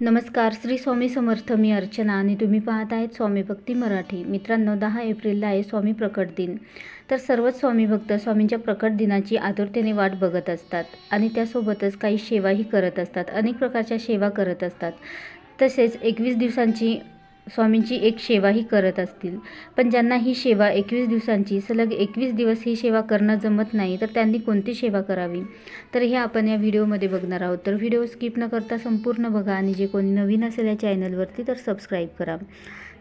नमस्कार श्री स्वामी समर्थ मी अर्चना आणि तुम्ही पाहत आहेत स्वामी भक्ती मराठी. मित्रांनो दहा एप्रिलला आहे स्वामी प्रकट दिन. तर सर्वच स्वामी भक्त स्वामींच्या प्रकट दिनाची आतुरतेने वाट बघत असतात आणि त्यासोबतच काही सेवाही करत असतात. अनेक प्रकारच्या सेवा करत असतात. तसेच एकवीस दिवसांची स्वामींची एक सेवाही करत असतील. पण ज्यांना ही सेवा एकवीस दिवसांची सलग एकवीस दिवस ही सेवा करणं जमत नाही तर त्यांनी कोणती सेवा करावी? तर हे आपण या व्हिडिओमध्ये बघणार आहोत. तर व्हिडिओ स्किप न करता संपूर्ण बघा आणि जे कोणी नवीन असेल या चॅनलवरती तर सबस्क्राईब करा.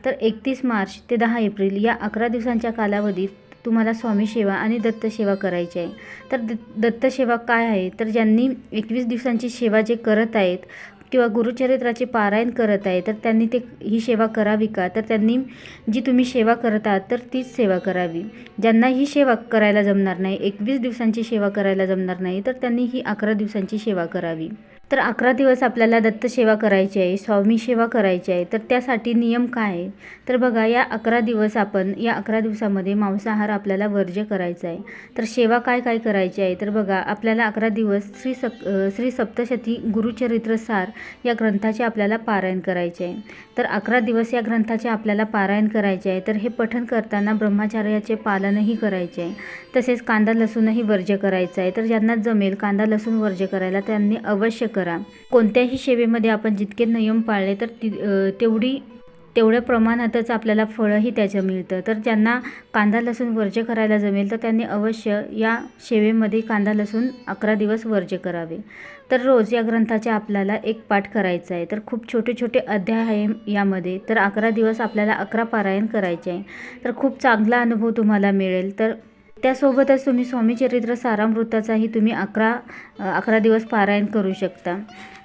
तर एकतीस मार्च ते दहा एप्रिल या अकरा दिवसांच्या कालावधीत तुम्हाला स्वामी सेवा आणि दत्तसेवा करायची आहे. तर दत्तसेवा काय आहे? तर ज्यांनी एकवीस दिवसांची सेवा जे करत आहेत किंवा गुरुचरित्राचे पारायण करत आहे तर त्यांनी ते ही सेवा करावी का? तर त्यांनी जी तुम्ही सेवा करत आहात तर तीच सेवा करावी. ज्यांना ही सेवा करायला जमणार नाही एकवीस दिवसांची सेवा करायला जमणार नाही तर त्यांनी ही अकरा दिवसांची सेवा करावी. तर अकरा दिवस आपल्याला दत्तसेवा करायची आहे स्वामी सेवा करायची आहे तर त्यासाठी नियम काय आहे? तर बघा या अकरा दिवस आपण या अकरा दिवसामध्ये मांसाहार आपल्याला वर्ज्य करायचा आहे. तर सेवा काय काय करायची आहे? तर बघा आपल्याला अकरा दिवस श्री सप श्री सप्तशती गुरुचरित्रसार या ग्रंथाचे आपल्याला पारायण करायचे आहे. तर अकरा दिवस या ग्रंथाचे आपल्याला पारायण करायचे आहे. तर हे पठण करताना ब्रह्मचार्याचे पालनही करायचे आहे. तसेच कांदा लसूणही वर्ज्य करायचं आहे. तर ज्यांना जमेल कांदा लसूण वर्ज्य करायला त्यांनी अवश्य कर. करा. कोणत्याही सेवेमध्ये आपण जितके नियम पाळले तर ती तेवढी तेवढ्या प्रमाणातच आपल्याला फळंही त्याचं मिळतं. तर ज्यांना कांदा लसूण वर्ज्य करायला जमेल तर त्यांनी अवश्य या सेवेमध्ये कांदा लसूण अकरा दिवस वर्ज्य करावे. तर रोज या ग्रंथाचे आपल्याला एक पाठ करायचा आहे. तर खूप छोटे छोटे अध्याय आहे यामध्ये तर अकरा दिवस आपल्याला अकरा पारायण करायचे आहे. तर खूप चांगला अनुभव तुम्हाला मिळेल. तर त्यासोबतच तुम्ही स्वामीचरित्र सारामृताचाही तुम्ही अकरा अकरा दिवस पारायण करू शकता.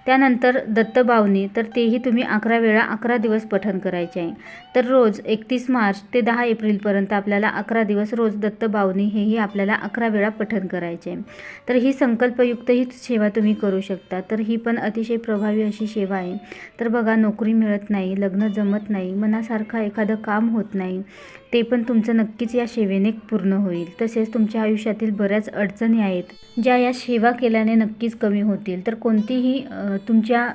त्यानंतर दत्तबावनी तर तेही तुम्ही अकरा वेळा अकरा दिवस पठण करायचे आहे. तर रोज एकतीस मार्च ते दहा एप्रिलपर्यंत आपल्याला अकरा दिवस रोज दत्तबावनी हेही आपल्याला अकरा वेळा पठण करायचे आहे. तर ही संकल्पयुक्त ही सेवा तुम्ही करू शकता. तर ही पण अतिशय प्रभावी अशी सेवा आहे. तर बघा नोकरी मिळत नाही लग्न जमत नाही मनासारखं एखादं काम होत नाही ते पण तुमचं नक्कीच या सेवेने पूर्ण होईल. तसेच तुमच्या आयुष्यातील बऱ्याच अडचणी आहेत ज्या या सेवा केल्याने नक्कीच कमी होतील. तर कोणतीही तुमच्या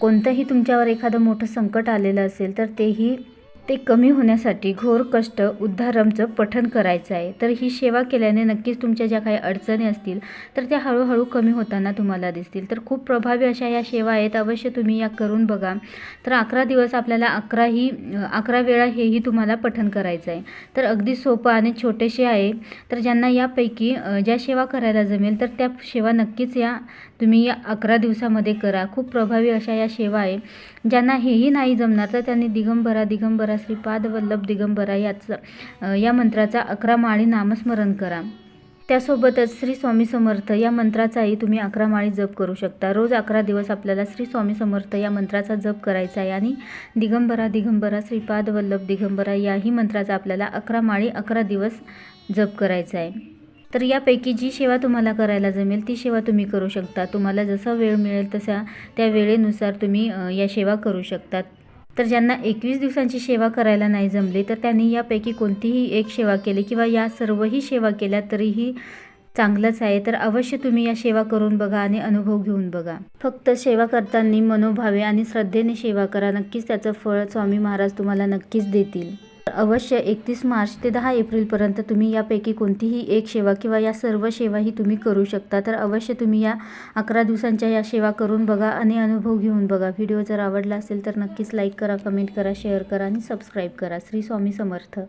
कोणतंही तुमच्यावर एखादं मोठं संकट आलेलं असेल तर तेही ते कमी होण्यासाठी घोर कष्ट उद्धारमचं पठन करायचं आहे. तर ही सेवा केल्याने नक्कीच तुमच्या ज्या काही अडचणी असतील तर त्या हळूहळू कमी होताना तुम्हाला दिसतील. तर खूप प्रभावी अशा या सेवा आहेत. अवश्य तुम्ही या करून बघा. तर अकरा दिवस आपल्याला अकराही अकरा वेळा हेही तुम्हाला पठन करायचं आहे. तर अगदी सोपं आणि छोटेसे आहे. तर ज्यांना यापैकी ज्या सेवा करायला जमेल तर त्या सेवा नक्कीच या तुम्ही या अकरा दिवसामध्ये करा. खूप प्रभावी अशा या सेवा आहे ज्यांना हेही नाही जमणार तर त्यांनी दिगंबरा दिगंबरा श्रीपाद वल्लभ दिगंबरा याचं या मंत्राचा अकरा माळी नामस्मरण करा. त्यासोबतच श्री स्वामी समर्थ या मंत्राचाही तुम्ही अकरा माळी जप करू शकता. रोज अकरा दिवस आपल्याला श्री स्वामी समर्थ या मंत्राचा जप करायचा आहे आणि दिगंबरा दिगंबरा श्रीपाद वल्लभ दिगंबरा याही मंत्राचा आपल्याला अकरा माळी अकरा दिवस जप करायचा आहे. तर यापैकी जी सेवा तुम्हाला करायला जमेल ती सेवा तुम्ही करू शकता. तुम्हाला जसा वेळ मिळेल तसा त्या वेळेनुसार तुम्ही या सेवा करू शकतात. तर ज्यांना एकवीस दिवसांची सेवा करायला नाही जमली तर त्यांनी यापैकी कोणतीही एक सेवा केली किंवा या सर्वही सेवा केल्या तरीही चांगलंच आहे. तर अवश्य तुम्ही या सेवा करून बघा आणि अनुभव घेऊन बघा. फक्त सेवा करताना मनोभावे आणि श्रद्धेने सेवा करा. नक्कीच त्याचं फळ स्वामी महाराज तुम्हाला नक्कीच देतील. अवश्य एकतीस मार्च ते दहा एप्रिलपर्यंत तुम्ही यापैकी कोणतीही एक सेवा किंवा या सर्व सेवाही तुम्ही करू शकता. तर अवश्य तुम्ही या अकरा दिवसांच्या या सेवा करून बघा आणि अनुभव घेऊन बघा. व्हिडिओ जर आवडला असेल तर नक्कीच लाईक करा कमेंट करा शेअर करा आणि सबस्क्राईब करा. श्री स्वामी समर्थ.